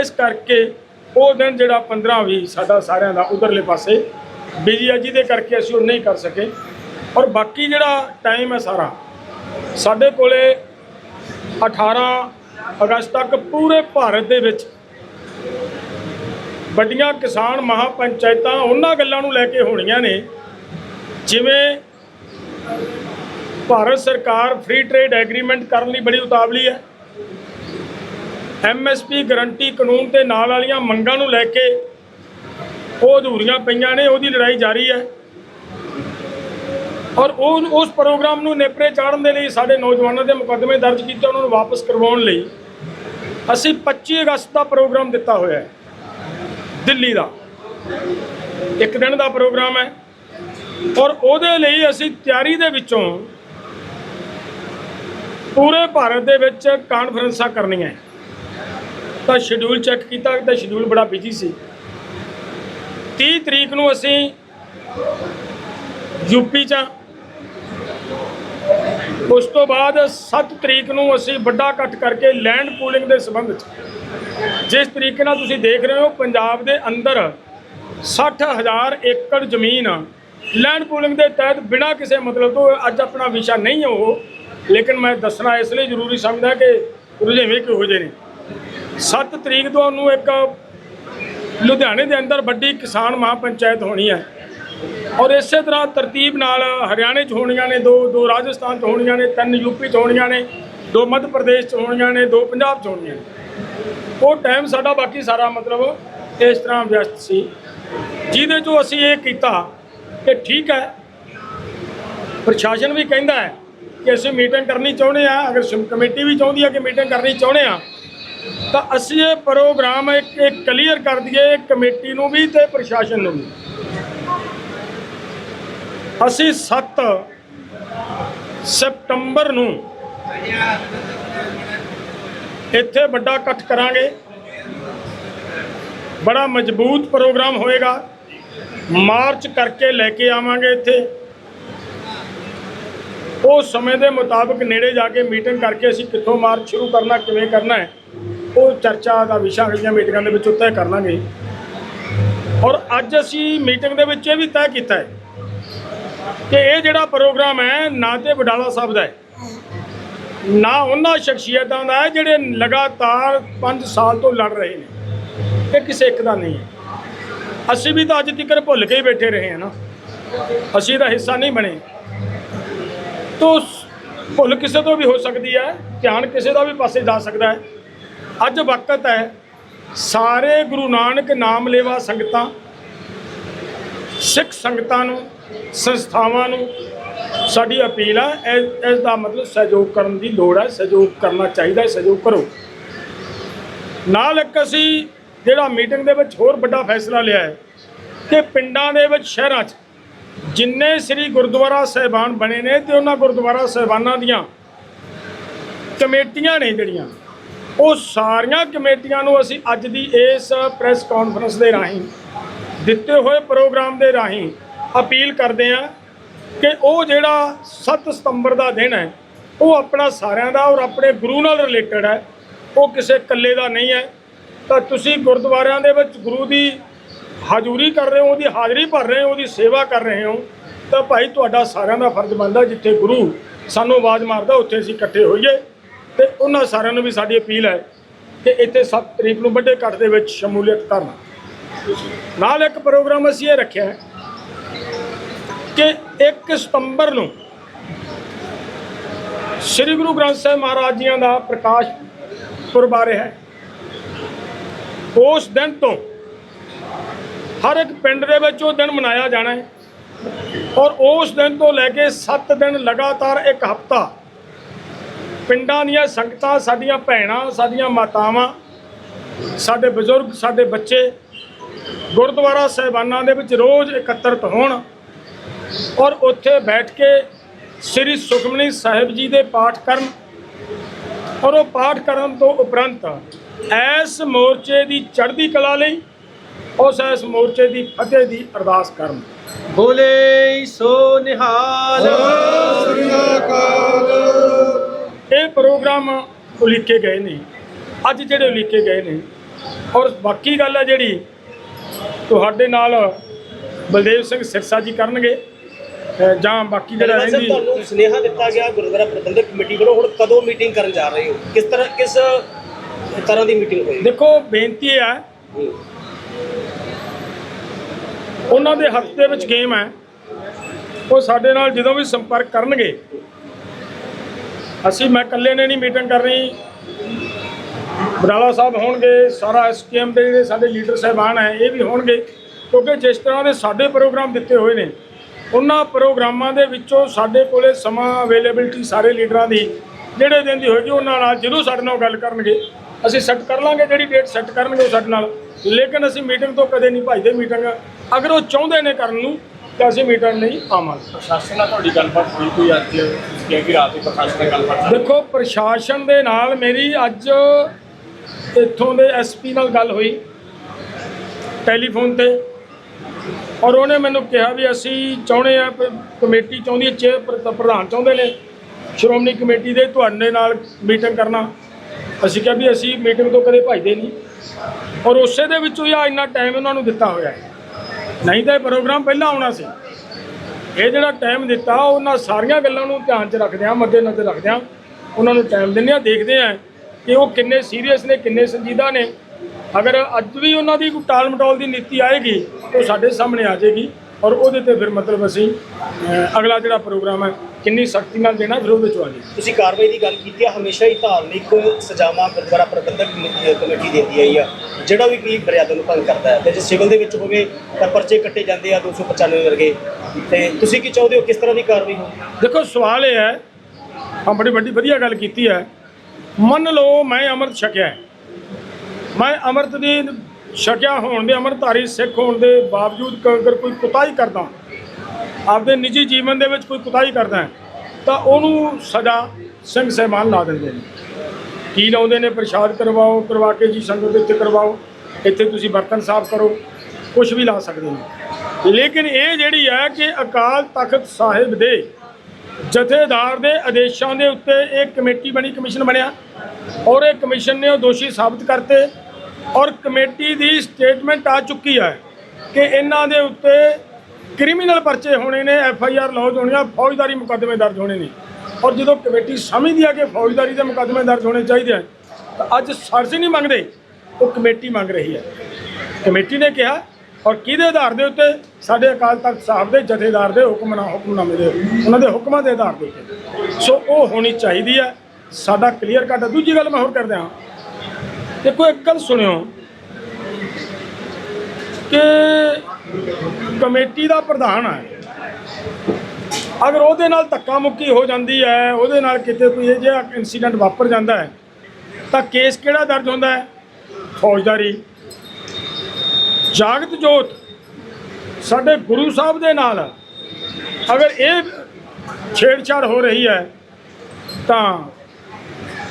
ਇਸ ਕਰਕੇ ਉਹ ਦਿਨ ਜਿਹੜਾ 15 ਵੀ ਸਾਡਾ ਸਾਰਿਆਂ ਦਾ ਉਧਰਲੇ ਪਾਸੇ ਬਿਜ਼ੀ ਆ ਜਿਹਦੇ ਕਰਕੇ ਅਸੀਂ ਉਹ ਨਹੀਂ ਕਰ ਸਕੇ। ਔਰ ਬਾਕੀ ਜਿਹੜਾ ਟਾਈਮ ਹੈ ਸਾਰਾ ਸਾਡੇ ਕੋਲੇ 18 ਅਗਸਤ ਤੱਕ ਪੂਰੇ ਭਾਰਤ ਦੇ ਵਿੱਚ ਵੱਡੀਆਂ ਕਿਸਾਨ ਮਹਾਪੰਚਾਇਤਾਂ ਉਹਨਾਂ ਗੱਲਾਂ ਨੂੰ ਲੈ ਕੇ ਹੋਣੀਆਂ ਨੇ ਜਿਵੇਂ ਭਾਰਤ ਸਰਕਾਰ ਫ੍ਰੀ ਟ੍ਰੇਡ ਐਗਰੀਮੈਂਟ ਕਰਨ ਲਈ ਬੜੀ ਉਤਾਵਲੀ ਹੈ। ਐਮਐਸਪੀ ਗਰੰਟੀ ਕਾਨੂੰਨ ਤੇ ਨਾਲ ਵਾਲੀਆਂ ਮੰਗਾਂ ਨੂੰ ਲੈ ਕੇ ਉਹ ਅਧੂਰੀਆਂ ਪਈਆਂ ਨੇ, ਉਹਦੀ ਲੜਾਈ ਜਾਰੀ ਹੈ। ਔਰ ਉਹ ਉਸ ਪ੍ਰੋਗਰਾਮ ਨੂੰ ਨੇਪਰੇ ਚਾੜਨ ਦੇ ਲਈ ਸਾਡੇ ਨੌਜਵਾਨਾਂ ਦੇ ਮੁਕੱਦਮੇ ਦਰਜ ਕੀਤੇ, ਉਹਨਾਂ ਨੂੰ ਵਾਪਸ ਕਰਵਾਉਣ ਲਈ ਅਸੀਂ 25 ਅਗਸਤ ਦਾ ਪ੍ਰੋਗਰਾਮ ਦਿੱਤਾ ਹੋਇਆ ਹੈ, ਦਿੱਲੀ ਦਾ। ਇੱਕ ਦਿਨ ਦਾ ਪ੍ਰੋਗਰਾਮ ਹੈ। ਔਰ ਉਹਦੇ ਲਈ ਅਸੀਂ ਤਿਆਰੀ ਦੇ ਵਿੱਚੋਂ ਪੂਰੇ ਭਾਰਤ ਦੇ ਵਿੱਚ ਕਾਨਫਰੰਸਾਂ ਕਰਨੀਆਂ ਤਾਂ ਸ਼ਡਿਊਲ ਚੈੱਕ ਕੀਤਾ ਤਾਂ ਸ਼ਡਿਊਲ ਬੜਾ ਬਿਜ਼ੀ ਸੀ। 30 ਤਰੀਕ ਨੂੰ ਅਸੀਂ ਯੂਪੀ 'ਚ ਹਾਂ। ਉਸ ਤੋਂ ਬਾਅਦ 7 ਤਰੀਕ ਨੂੰ ਅਸੀਂ ਵੱਡਾ ਇਕੱਠ ਕਰਕੇ ਲੈਂਡ ਪੂਲਿੰਗ ਦੇ ਸੰਬੰਧ 'ਚ। ਜਿਸ ਤਰੀਕੇ ਨਾਲ ਤੁਸੀਂ ਦੇਖ ਰਹੇ ਹੋ, ਪੰਜਾਬ ਦੇ ਅੰਦਰ 60000 ਏਕੜ ਜ਼ਮੀਨ ਲੈਂਡ ਪੂਲਿੰਗ ਦੇ ਤਹਿਤ ਬਿਨਾਂ ਕਿਸੇ ਮਤਲਬ ਤੋਂ ਅੱਜ ਆਪਣਾ ਵਿਸ਼ਾ ਨਹੀਂ ਹੈ ਉਹ, ਲੇਕਿਨ ਮੈਂ ਦੱਸਣਾ ਇਸ ਲਈ ਜ਼ਰੂਰੀ ਸਮਝਦਾ ਕਿ ਰੁਝੇਵੇਂ ਕਿਹੋ ਜਿਹੇ ਨੇ। 7 ਤਰੀਕ ਤੋਂ ਉਹਨੂੰ ਇੱਕ ਲੁਧਿਆਣੇ ਦੇ ਅੰਦਰ ਵੱਡੀ ਕਿਸਾਨ ਮਹਾਪੰਚਾਇਤ ਹੋਣੀ ਹੈ। ਔਰ ਇਸੇ ਤਰ੍ਹਾਂ ਤਰਤੀਬ ਨਾਲ ਹਰਿਆਣੇ 'ਚ ਹੋਣੀਆਂ ਨੇ ਦੋ ਦੋ ਰਾਜਸਥਾਨ 'ਚ ਹੋਣੀਆਂ ਨੇ, ਤਿੰਨ ਯੂਪੀ 'ਚ ਹੋਣੀਆਂ ਨੇ, ਦੋ ਮੱਧ ਪ੍ਰਦੇਸ਼ 'ਚ ਹੋਣੀਆਂ ਨੇ, ਦੋ ਪੰਜਾਬ 'ਚ ਹੋਣੀਆਂ ਨੇ। ਉਹ ਟਾਈਮ ਸਾਡਾ ਬਾਕੀ ਸਾਰਾ ਮਤਲਬ ਇਸ ਤਰ੍ਹਾਂ ਵਿਅਸਤ ਸੀ। ਜਿਹਦੇ 'ਚੋਂ ਅਸੀਂ ਇਹ ਕੀਤਾ ਕਿ ਠੀਕ ਹੈ। ਪ੍ਰਸ਼ਾਸਨ ਵੀ ਕਹਿੰਦਾ ਹੈ ਕਿ ਅਸੀਂ ਮੀਟਿੰਗ ਕਰਨੀ ਚਾਹੁੰਦੇ ਆ ਅਗਰ ਕਮੇਟੀ ਵੀ ਚਾਹੁੰਦੀ ਹੈ ਕਿ ਮੀਟਿੰਗ ਕਰਨੀ ਚਾਹੁੰਦੇ ਆ ਤਾਂ ਅਸੀਂ ਇਹ ਪ੍ਰੋਗਰਾਮ ਇੱਕ ਕਲੀਅਰ ਕਰ ਦਈਏ ਕਮੇਟੀ ਨੂੰ ਵੀ ਤੇ ਪ੍ਰਸ਼ਾਸਨ ਨੂੰ ਵੀ। ਅਸੀਂ 7 ਸਤੰਬਰ ਨੂੰ ਇੱਥੇ ਵੱਡਾ ਇਕੱਠ ਕਰਾਂਗੇ। ਬੜਾ ਮਜ਼ਬੂਤ ਪ੍ਰੋਗਰਾਮ ਹੋਏਗਾ। ਮਾਰਚ ਕਰਕੇ ਲੈ ਕੇ ਆਵਾਂਗੇ ਇੱਥੇ। ਉਹ ਸਮੇਂ ਦੇ ਮੁਤਾਬਕ ਨੇੜੇ ਜਾ ਕੇ ਮੀਟਿੰਗ ਕਰਕੇ ਅਸੀਂ ਕਿੱਥੋਂ ਮਾਰਚ ਸ਼ੁਰੂ ਕਰਨਾ, ਕਿਵੇਂ ਕਰਨਾ ਹੈ, ਉਹ ਚਰਚਾ ਦਾ ਵਿਸ਼ਾ ਅਗਲੀਆਂ ਮੀਟਿੰਗਾਂ ਦੇ ਵਿੱਚ ਉੱਤੇ ਕਰਾਂਗੇ ਔਰ ਅੱਜ ਅਸੀਂ ਮੀਟਿੰਗ ਦੇ ਵਿੱਚ ਇਹ ਵੀ ਤੈਅ ਕੀਤਾ ਹੈ ਕਿ ਇਹ ਜਿਹੜਾ ਪ੍ਰੋਗਰਾਮ ਹੈ, ਨਾ ਤੇ ਬਡਾਲਾ ਸਾਹਿਬ ਦਾ ਹੈ, ਨਾ ਉਹਨਾਂ ਸ਼ਖਸੀਅਤਾਂ ਦਾ ਹੈ, ਜਿਹੜੇ ਲਗਾਤਾਰ 5 ਸਾਲ ਤੋਂ ਲੜ ਰਹੇ ਨੇ। ਇਹ ਕਿਸੇ ਇੱਕ ਦਾ ਨਹੀਂ ਹੈ। ਅਸੀਂ ਵੀ ਤਾਂ ਅੱਜ ਤੱਕ ਭੁੱਲ ਕੇ ਹੀ ਬੈਠੇ ਰਹੇ ਹਾਂ ਨਾ। ਅਸੀਂ ਦਾ ਹਿੱਸਾ ਨਹੀਂ ਬਣੇ। ਤੋ ਭੁੱਲ ਕਿਸੇ ਤੋਂ ਵੀ ਹੋ ਸਕਦੀ ਹੈ, ਧਿਆਨ ਕਿਸੇ ਦਾ ਵੀ ਪਾਸੇ ਜਾ ਸਕਦਾ ਹੈ। ਅੱਜ ਵਕਤ ਹੈ, ਸਾਰੇ ਗੁਰੂ ਨਾਨਕ ਨਾਮ ਲੇਵਾ ਸੰਗਤਾਂ, ਸਿੱਖ ਸੰਗਤਾਂ ਨੂੰ, ਸੰਸਥਾਵਾਂ ਨੂੰ ਸਾਡੀ ਅਪੀਲ ਹੈ ਇਸ ਇਸ ਦਾ ਮਤਲਬ ਸਹਿਯੋਗ ਕਰਨ ਦੀ ਲੋੜ ਹੈ, ਸਹਿਯੋਗ ਕਰਨਾ ਚਾਹੀਦਾ ਹੈ, ਸਹਿਯੋਗ ਕਰੋ। ਨਾਲ ਇੱਕ ਅਸੀਂ ਜਿਹੜਾ ਮੀਟਿੰਗ ਦੇ ਵਿੱਚ ਹੋਰ ਵੱਡਾ ਫੈਸਲਾ ਲਿਆ ਹੈ ਕਿ ਪਿੰਡਾਂ ਦੇ ਵਿੱਚ, ਸ਼ਹਿਰਾਂ 'ਚ ਜਿੰਨੇ ਸ੍ਰੀ ਗੁਰਦੁਆਰਾ ਸਾਹਿਬਾਨ ਬਣੇ ਨੇ ਤੇ ਉਹਨਾਂ ਗੁਰਦੁਆਰਾ ਸਾਹਿਬਾਨਾਂ ਦੀਆਂ ਕਮੇਟੀਆਂ ਨੇ ਜਿਹੜੀਆਂ, ਉਹ ਸਾਰੀਆਂ ਕਮੇਟੀਆਂ ਨੂੰ ਅਸੀਂ ਅੱਜ ਦੀ ਇਸ ਪ੍ਰੈਸ ਕਾਨਫਰੰਸ ਦੇ ਰਾਹੀਂ, ਦਿੱਤੇ ਹੋਏ ਪ੍ਰੋਗਰਾਮ ਦੇ ਰਾਹੀਂ ਅਪੀਲ ਕਰਦੇ ਹਾਂ ਕਿ ਉਹ ਜਿਹੜਾ 7 ਸਤੰਬਰ ਦਾ ਦਿਨ ਹੈ, ਉਹ ਆਪਣਾ ਸਾਰਿਆਂ ਦਾ ਔਰ ਆਪਣੇ ਗੁਰੂ ਨਾਲ ਰਿਲੇਟਡ ਹੈ, ਉਹ ਕਿਸੇ ਇਕੱਲੇ ਦਾ ਨਹੀਂ ਹੈ। ਤਾਂ ਤੁਸੀਂ ਗੁਰਦੁਆਰਿਆਂ ਦੇ ਵਿੱਚ ਗੁਰੂ ਦੀ ਹਾਜ਼ੂਰੀ ਕਰ ਰਹੇ ਹੋ, ਉਹਦੀ ਹਾਜ਼ਰੀ ਭਰ ਰਹੇ ਹੋ, ਉਹਦੀ ਸੇਵਾ ਕਰ ਰਹੇ ਹੋ, ਤਾਂ ਭਾਈ ਤੁਹਾਡਾ ਸਾਰਿਆਂ ਦਾ ਫਰਜ਼ ਬਣਦਾ ਜਿੱਥੇ ਗੁਰੂ ਸਾਨੂੰ ਆਵਾਜ਼ ਮਾਰਦਾ, ਉੱਥੇ ਅਸੀਂ ਇਕੱਠੇ ਹੋਈਏ। ਤੇ ਉਹਨਾਂ ਸਾਰਿਆਂ ਨੂੰ ਵੀ ਸਾਡੀ ਅਪੀਲ ਹੈ ਕਿ ਇੱਥੇ 7 ਤਰੀਕ ਨੂੰ ਵੱਡੇ ਇਕੱਠ ਦੇ ਵਿੱਚ ਸ਼ਮੂਲੀਅਤ ਕਰਨ ਨਾਲ ਇੱਕ ਪ੍ਰੋਗਰਾਮ ਅਸੀਂ ਇਹ ਰੱਖਿਆ ਹੈ ਕਿ 1 ਸਤੰਬਰ ਨੂੰ ਸ੍ਰੀ ਗੁਰੂ ਗ੍ਰੰਥ ਸਾਹਿਬ ਮਹਾਰਾਜ ਜੀਆਂ ਦਾ ਪ੍ਰਕਾਸ਼ ਪੁਰਬ ਆ ਰਿਹਾ ਹੈ। ਉਸ ਦਿਨ ਤੋਂ ਹਰ ਇੱਕ ਪਿੰਡ ਦੇ ਵਿੱਚ ਉਹ ਦਿਨ ਮਨਾਇਆ ਜਾਣਾ ਹੈ। ਔਰ ਉਸ ਦਿਨ ਤੋਂ ਲੈ ਕੇ 7 ਦਿਨ ਲਗਾਤਾਰ ਇੱਕ ਹਫਤਾ ਪਿੰਡਾਂ ਦੀਆਂ ਸੰਗਤਾਂ, ਸਾਡੀਆਂ ਭੈਣਾਂ, ਸਾਡੀਆਂ ਮਾਤਾਵਾਂ, ਸਾਡੇ ਬਜ਼ੁਰਗ, ਸਾਡੇ ਬੱਚੇ, ਗੁਰਦੁਆਰਾ ਸਾਹਿਬਾਨਾਂ ਦੇ ਵਿੱਚ ਰੋਜ਼ ਇਕੱਤਰਤ ਹੋਣ ਔਰ ਉੱਥੇ ਬੈਠ ਕੇ ਸ੍ਰੀ ਸੁਖਮਨੀ ਸਾਹਿਬ ਜੀ ਦੇ ਪਾਠ ਕਰਨ ਔਰ ਉਹ ਪਾਠ ਕਰਨ ਤੋਂ ਉਪਰੰਤ ਇਸ ਮੋਰਚੇ ਦੀ ਚੜ੍ਹਦੀ ਕਲਾ ਲਈ ਉਸ ਇਸ ਮੋਰਚੇ ਦੀ ਫਤਿਹ ਦੀ ਅਰਦਾਸ ਕਰਨ। ਬੋਲੇ ਸੋ ਨਿਹਾਲ। ਸ੍ਰੀ ਅਕਾਲ। ਇਹ ਪ੍ਰੋਗਰਾਮ ਉਲੀਕੇ ਗਏ ਨੇ ਅੱਜ ਜਿਹੜੇ ਉਲੀਕੇ ਗਏ ਨੇ ਔਰ ਬਾਕੀ ਗੱਲ ਹੈ ਜਿਹੜੀ ਤੁਹਾਡੇ ਨਾਲ ਬਲਦੇਵ ਸਿੰਘ ਸਿਰਸਾ ਜੀ ਕਰਨਗੇ ਜਾਂ ਬਾਕੀ ਜਿਹੜਾ ਰਹਿੰਦੀ ਤੁਹਾਨੂੰ ਸੁਨੇਹਾ ਦਿੱਤਾ ਗਿਆ ਗੁਰਦੁਆਰਾ ਪ੍ਰਬੰਧਕ ਕਮੇਟੀ ਵੱਲੋਂ ਹੁਣ ਕਦੋਂ ਮੀਟਿੰਗ ਕਰਨ ਜਾ ਰਹੇ ਹੋ? ਕਿਸ ਤਰ੍ਹਾਂ ਕਿਸ ਤਰ੍ਹਾਂ ਦੀ ਮੀਟਿੰਗ ਹੋਏਗੀ ਦੇਖੋ, ਬੇਨਤੀ ਹੈ ਉਹਨਾਂ ਦੇ ਹੱਥ ਦੇ ਵਿੱਚ ਗੇਮ ਹੈ। ਉਹ ਸਾਡੇ ਨਾਲ ਜਦੋਂ ਵੀ ਸੰਪਰਕ ਕਰਨਗੇ, ਅਸੀਂ ਮੈਂ ਇਕੱਲੇ ਨੇ ਨਹੀਂ ਮੀਟਿੰਗ ਕਰਨੀ। ਬਰਾਲਾ ਸਾਹਿਬ ਹੋਣਗੇ, ਸਾਰਾ ਐਸਕੇਐਮ ਦੇ ਜਿਹੜੇ ਸਾਡੇ ਲੀਡਰ ਸਾਹਿਬਾਨ ਹੈ, ਇਹ ਵੀ ਹੋਣਗੇ। ਕਿਉਂਕਿ ਜਿਸ ਤਰ੍ਹਾਂ ਦੇ ਸਾਡੇ ਪ੍ਰੋਗਰਾਮ ਦਿੱਤੇ ਹੋਏ ਨੇ, ਉਹਨਾਂ ਪ੍ਰੋਗਰਾਮਾਂ ਦੇ ਵਿੱਚੋਂ ਸਾਡੇ ਕੋਲੇ ਸਮਾਂ ਅਵੇਲੇਬਿਲਟੀ ਸਾਰੇ ਲੀਡਰਾਂ ਦੀ, ਜਿਹੜੇ ਦਿਨ ਦੀ ਹੋਏਗੀ, ਉਹਨਾਂ ਨਾਲ ਜਦੋਂ ਸਾਡੇ ਨਾਲ ਗੱਲ ਕਰਨਗੇ। ਅਸੀਂ ਸੈੱਟ ਕਰ ਲਾਂਗੇ ਜਿਹੜੀ ਡੇਟ ਸੈੱਟ ਕਰਨਗੇ ਉਹ ਸਾਡੇ ਨਾਲ। ਲੇਕਿਨ ਅਸੀਂ ਮੀਟਿੰਗ ਤੋਂ ਕਦੇ ਨਹੀਂ ਭਜਦੇ ਮੀਟਿੰਗ। ਅਗਰ ਉਹ ਚਾਹੁੰਦੇ ਨੇ ਕਰਨ ਨੂੰ ਤਾਂ ਅਸੀਂ ਮੀਟਿੰਗ ਨਹੀਂ ਆਵਾਂਗੇ। ਪ੍ਰਸ਼ਾਸਨ ਨਾਲ ਤੁਹਾਡੀ ਗੱਲਬਾਤ ਹੋਈ ਕੋਈ ਅੱਜ? ਕਿਹਾ ਕਿ ਰਾਤ ਨੂੰ ਪ੍ਰਸ਼ਾਸਨ ਨਾਲ ਗੱਲਬਾਤ ਦੇਖੋ ਪ੍ਰਸ਼ਾਸਨ ਦੇ ਨਾਲ ਮੇਰੀ ਅੱਜ ਇੱਥੋਂ ਦੇ ਐਸਪੀ ਨਾਲ ਗੱਲ ਹੋਈ ਟੈਲੀਫੋਨ ਤੇ। ਔਰ ਉਹਨੇ ਮੈਨੂੰ ਕਿਹਾ ਵੀ ਅਸੀਂ ਚਾਹੁੰਦੇ ਆ ਕਮੇਟੀ ਚਾਹੁੰਦੀ ਹੈ ਚੇਅਰ ਪ੍ਰ- ਪ੍ਰਧਾਨ ਚਾਹੁੰਦੇ ਨੇ। ਸ਼੍ਰੋਮਣੀ ਕਮੇਟੀ ਦੇ ਤੁਹਾਡੇ ਨਾਲ ਮੀਟਿੰਗ ਕਰਨਾ। ਅਸੀਂ ਕਿਹਾ ਵੀ ਅਸੀਂ ਮੀਟਿੰਗ ਤੋਂ ਕਦੇ ਭਜਦੇ ਨਹੀਂ। ਔਰ ਉਸੇ ਦੇ ਵਿੱਚੋਂ ਹੀ ਆ ਇੰਨਾ ਟਾਈਮ ਉਹਨਾਂ ਨੂੰ ਦਿੱਤਾ ਹੋਇਆ ਹੈ। ਨਹੀਂ ਤਾਂ ਇਹ ਪ੍ਰੋਗਰਾਮ ਪਹਿਲਾਂ ਆਉਣਾ ਸੀ। ਇਹ ਜਿਹੜਾ ਟਾਈਮ ਦਿੱਤਾ, ਉਹਨਾਂ ਸਾਰੀਆਂ ਗੱਲਾਂ ਨੂੰ ਧਿਆਨ 'ਚ ਰੱਖਦਿਆਂ ਮੱਦੇ ਨਜ਼ਰ ਰੱਖਦਿਆਂ ਉਹਨਾਂ ਨੂੰ ਟਾਈਮ ਦਿੰਦੇ ਆ ਦੇਖਦੇ ਆ ਕਿ ਉਹ ਕਿੰਨੇ ਸੀਰੀਅਸ ਨੇ, ਕਿੰਨੇ ਸੰਜੀਦਾ ਨੇ। ਅਗਰ ਅੱਜ ਵੀ ਉਹਨਾਂ ਦੀ ਕੋਈ ਟਾਲ ਮਟੋਲ ਦੀ ਨੀਤੀ ਆਏਗੀ ਤਾਂ ਉਹ ਸਾਡੇ ਸਾਹਮਣੇ ਆ ਜਾਏਗੀ। ਔਰ ਉਹਦੇ ਤੇ ਫਿਰ ਮਤਲਬ ਅਸੀਂ ਅਹ, ਅਗਲਾ ਜਿਹੜਾ ਪ੍ਰੋਗਰਾਮ ਹੈ ਕਿੰਨੀ ਸਖਤੀ ਨਾਲ ਦੇਣਾ ਫਿਰ ਉਹਦੇ 'ਚ ਆ ਜਾਏਗੀ ਤੁਸੀਂ ਕਾਰਵਾਈ ਦੀ ਗੱਲ ਕੀਤੀ ਹੈ ਹਮੇਸ਼ਾ ਹੀ ਧਾਰਮਿਕ ਸਜ਼ਾਵਾਂ ਗੁਰਦੁਆਰਾ ਪ੍ਰਬੰਧਕ ਕਮੇਟੀ ਕਮੇਟੀ ਦਿੰਦੀ ਆਈ ਆ। ਜਿਹੜਾ ਵੀ ਕੀ ਮਰਿਆਦਾ ਨੂੰ ਭੰਗ ਕਰਦਾ ਹੈ ਤੇ ਜੇ ਸਿਵਲ ਦੇ ਵਿੱਚ ਹੋਵੇ ਤਾਂ ਪਰਚੇ ਕੱਟੇ ਜਾਂਦੇ ਆ 295 ਵਰਗੇ। ਤੇ ਤੁਸੀਂ ਕੀ ਚਾਹੁੰਦੇ ਹੋ ਕਿਸ ਤਰ੍ਹਾਂ ਦੀ ਕਾਰਵਾਈ ਹੋ ਦੇਖੋ ਸਵਾਲ ਇਹ ਹੈ ਆ ਬੜੀ ਵੱਡੀ ਵਧੀਆ ਗੱਲ ਕੀਤੀ ਹੈ। ਮੰਨ ਲਓ ਮੈਂ ਅੰਮ੍ਰਿਤ ਛਕਿਆ ਹੈ। ਮੈਂ ਅੰਮ੍ਰਿਤ ਦੀ ਛਕਿਆ ਹੋਣ ਦੇ ਅੰਮ੍ਰਿਤਧਾਰੀ ਸਿੱਖ ਹੋਣ ਦੇ ਬਾਵਜੂਦ ਅਗਰ ਕੋਈ ਕੁਤਾਹੀ ਕਰਦਾ, ਆਪਦੇ ਨਿੱਜੀ ਜੀਵਨ ਦੇ ਵਿੱਚ ਕੋਈ ਕੁਤਾਹੀ ਕਰਦਾ ਤਾਂ ਉਹਨੂੰ ਸਜ਼ਾ ਸਿੰਘ ਸਹਿਮਾਨ ਲਾ ਦਿੰਦੇ ਨੇ। ਕੀ ਲਾਉਂਦੇ ਨੇ? ਪ੍ਰਸ਼ਾਦ ਕਰਵਾਓ, ਕਰਵਾ ਕੇ ਜੀ ਸੰਗਤ ਦੇ ਕਰਵਾਓ, ਇੱਥੇ ਤੁਸੀਂ ਬਰਤਨ ਸਾਫ਼ ਕਰੋ ਕੁਝ ਵੀ ਲਾ ਸਕਦੇ ਨੇ। ਲੇਕਿਨ ਇਹ ਜਿਹੜੀ ਹੈ ਕਿ ਅਕਾਲ ਤਖਤ ਸਾਹਿਬ ਦੇ ਜਥੇਦਾਰ ਦੇ ਆਦੇਸ਼ਾਂ ਦੇ ਉੱਤੇ ਇਹ ਕਮੇਟੀ ਬਣੀ, ਕਮਿਸ਼ਨ ਬਣਿਆ ਔਰ ਇਹ ਕਮਿਸ਼ਨ ਨੇ ਉਹ ਦੋਸ਼ੀ ਸਾਬਤ ਕਰਤੇ। ਔਰ ਕਮੇਟੀ ਦੀ ਸਟੇਟਮੈਂਟ ਆ ਚੁੱਕੀ ਹੈ ਕਿ ਇਹਨਾਂ ਦੇ ਉੱਤੇ ਕ੍ਰਿਮੀਨਲ ਪਰਚੇ ਹੋਣੇ ਨੇ, ਐਫ ਆਈ ਆਰ ਲੌਜ ਆ, ਫੌਜਦਾਰੀ ਮੁਕੱਦਮੇ ਦਰਜ ਹੋਣੇ ਨੇ। ਔਰ ਜਦੋਂ ਕਮੇਟੀ ਸਮਝਦੀ ਆ ਕਿ ਫੌਜਦਾਰੀ ਦੇ ਮੁਕੱਦਮੇ ਦਰਜ ਹੋਣੇ ਚਾਹੀਦੇ ਆ, ਤਾਂ ਅੱਜ ਸਰਜ ਨਹੀਂ ਮੰਗਦੇ, ਉਹ ਕਮੇਟੀ ਮੰਗ ਰਹੀ ਹੈ। ਕਮੇਟੀ ਨੇ ਕਿਹਾ, ਔਰ ਕਿਹਦੇ ਆਧਾਰ ਦੇ ਉੱਤੇ ਸਾਡੇ ਅਕਾਲ ਤਖਤ ਸਾਹਿਬ ਦੇ ਜਥੇਦਾਰ ਦੇ ਹੁਕਮਨਾ ਹੁਕਮਨਾਮੇ ਦੇ, ਉਹਨਾਂ ਦੇ ਹੁਕਮਾਂ ਦੇ ਆਧਾਰ ਦੇ ਉੱਤੇ। ਸੋ ਉਹ ਹੋਣੀ ਚਾਹੀਦੀ ਹੈ, ਸਾਡਾ ਕਲੀਅਰ ਕੱਟ ਦੂਜੀ ਗੱਲ ਮੈਂ ਹੋਰ ਕਰਦੇ ਹਾਂ ਦੇਖੋ ਇੱਕ ਗੱਲ ਸੁਣਿਓ ਕਿ ਕਮੇਟੀ ਦਾ ਪ੍ਰਧਾਨ ਹੈ। ਅਗਰ ਉਹਦੇ ਨਾਲ ਧੱਕਾ ਮੁੱਕੀ ਹੋ ਜਾਂਦੀ ਹੈ, ਉਹਦੇ ਨਾਲ ਕਿਤੇ ਕੋਈ ਇਹ ਜਿਹਾ ਇਨਸੀਡੈਂਟ ਵਾਪਰ ਜਾਂਦਾ ਹੈ, ਤਾਂ ਕੇਸ ਕਿਹੜਾ ਦਰਜ ਹੁੰਦਾ ਹੈ? ਫੌਜਦਾਰੀ। ਜਾਗਤ ਜੋਤ ਸਾਡੇ ਗੁਰੂ ਸਾਹਿਬ ਦੇ ਨਾਲ ਅਗਰ ਇਹ ਛੇੜਛਾੜ ਹੋ ਰਹੀ ਹੈ, ਤਾਂ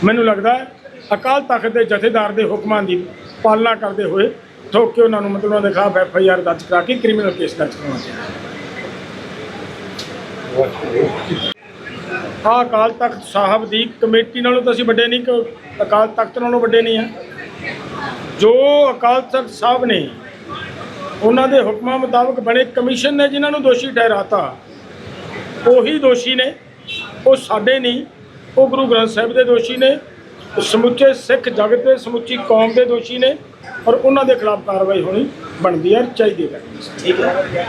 ਮੈਨੂੰ ਲੱਗਦਾ ਹੈ ਅਕਾਲ ਤਖਤ ਦੇ ਜਥੇਦਾਰ ਦੇ ਹੁਕਮਾਂ ਦੀ ਪਾਲਣਾ ਕਰਦੇ ਹੋਏ ਠੋਕ ਕੇ ਉਹਨਾਂ ਨੂੰ ਮਤਲਬ ਉਹਨਾਂ ਦੇ ਖਿਲਾਫ ਐਫ ਆਈ ਆਰ ਦਰਜ ਕਰਾ ਕੇ ਕ੍ਰਿਮੀਨਲ ਕੇਸ ਦਰਜ ਕਰਨਾ ਚਾਹੀਦਾ। ਆਹ ਅਕਾਲ ਤਖਤ ਸਾਹਿਬ ਦੀ ਕਮੇਟੀ ਨਾਲੋਂ ਤਾਂ ਅਸੀਂ ਵੱਡੇ ਨਹੀਂ, ਕਿ ਅਕਾਲ ਤਖਤ ਨਾਲੋਂ ਵੱਡੇ ਨਹੀਂ ਆ। ਜੋ ਅਕਾਲ ਤਖਤ ਸਾਹਿਬ ਨੇ ਉਹਨਾਂ ਦੇ ਹੁਕਮਾਂ ਮੁਤਾਬਕ ਬਣੇ ਕਮਿਸ਼ਨ ਨੇ ਜਿਨ੍ਹਾਂ ਨੂੰ ਦੋਸ਼ੀ ਠਹਿਰਾਤਾ, ਉਹੀ ਦੋਸ਼ੀ ਨੇ, ਉਹ ਸਾਡੇ ਨਹੀਂ, ਉਹ ਗੁਰੂ ਗ੍ਰੰਥ ਸਾਹਿਬ ਦੇ ਦੋਸ਼ੀ ਨੇ ਸਮੁੱਚੇ ਸਿੱਖ ਜਗਤ ਦੇ, ਸਮੁੱਚੀ ਕੌਮ ਦੇ ਦੋਸ਼ੀ ਨੇ ਔਰ ਉਹਨਾਂ ਦੇ ਖਿਲਾਫ ਕਾਰਵਾਈ ਹੋਣੀ ਬਣਦੀ ਹੈ ਚਾਹੀਦੀ ਹੈ। ਠੀਕ ਹੈ।